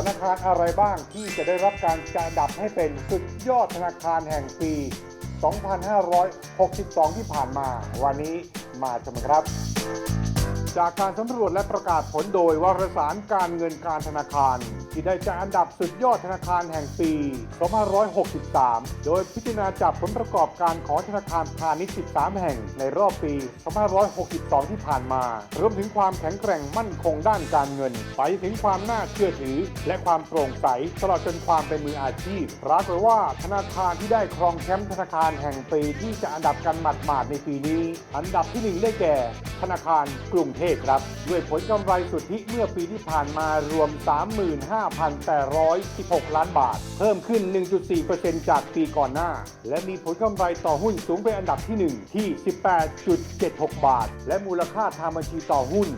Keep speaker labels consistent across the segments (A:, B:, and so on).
A: ธนาคารอะไรบ้างที่จะได้รับการจัดอันดับให้เป็นสุดยอดธนาคารแห่งปี 2562 ที่ผ่านมา วันนี้มาชมครับ จากการสำรวจและประกาศผลโดยวารสารการเงินการธนาคาร ที่ได้จัดอันดับสุดยอดธนาคารแห่งปี 2563 โดยพิจารณาจากผลประกอบการของธนาคารพาณิชย์ 13 แห่งในรอบปี 2562 ที่ผ่านมา รวมถึงความแข็งแกร่งมั่นคงด้านการเงิน ไปถึงความน่าเชื่อถือ และความโปร่งใสตลอดจนความเป็นมืออาชีพปรากฏว่าธนาคารที่ได้ครองแชมป์ธนาคารแห่งปีที่จะอันดับกันหมาดๆในปีนี้ อันดับที่หนึ่งได้แก่ ธนาคารกรุงเทพครับ ด้วยผลกำไรสุทธิเมื่อปีที่ผ่านมารวม 35,816 ล้านบาท เพิ่มขึ้น 1.4%จากปีก่อนหน้า และมีผลกำไรต่อหุ้นสูงเป็นอันดับที่ 1 ที่ 18.76 บาท และมูลค่าทางบัญชีต่อหุ้น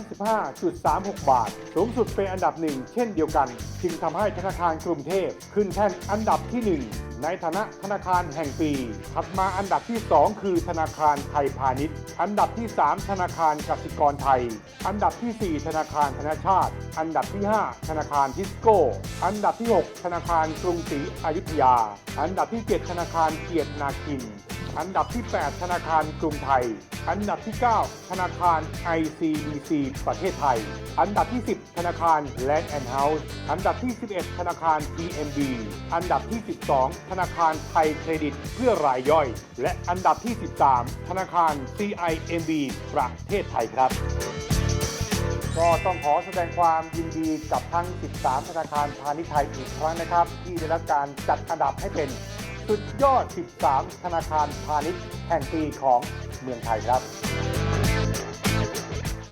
A: 225.36 บาท สูงสุดเป็นอันดับหนึ่งเช่นเดียวกัน จึงทำให้ธนาคารกรุงเทพขึ้นแท่นอันดับที่ 1ในฐานะธนาคารแห่งปี ถัดมาอันดับที่ 2 คือธนาคารไทยพาณิชย์ อันดับที่ 3 ธนาคารกสิกรไทย อันดับที่ 4 ธนาคารธนชาติ อันดับที่ 5 ธนาคารทิสโก้ อันดับที่ 6 ธนาคารกรุงศรีอยุธยา อันดับที่ 7 ธนาคารเกียรตินาคิน อันดับที่ 8 ธนาคารกรุงไทย อันดับที่ 9 ธนาคาร ICBC ประเทศไทย อันดับที่ 10 ธนาคาร Land and House อันดับที่ 11 ธนาคาร TMB อันดับที่ 12 ธนาคารไทยเครดิตเพื่อรายย่อย และอันดับที่ 13 ธนาคาร CIMB ประเทศไทยครับก็ต้องขอแสดงความยินดีกับทั้ง 13 ธนาคารพาณิชย์ไทยอีกครั้งนะครับ ที่ได้รับการจัดอันดับให้เป็น สุดยอด 13 ธนาคารพาณิชย์แห่งปีของเมืองไทยครับ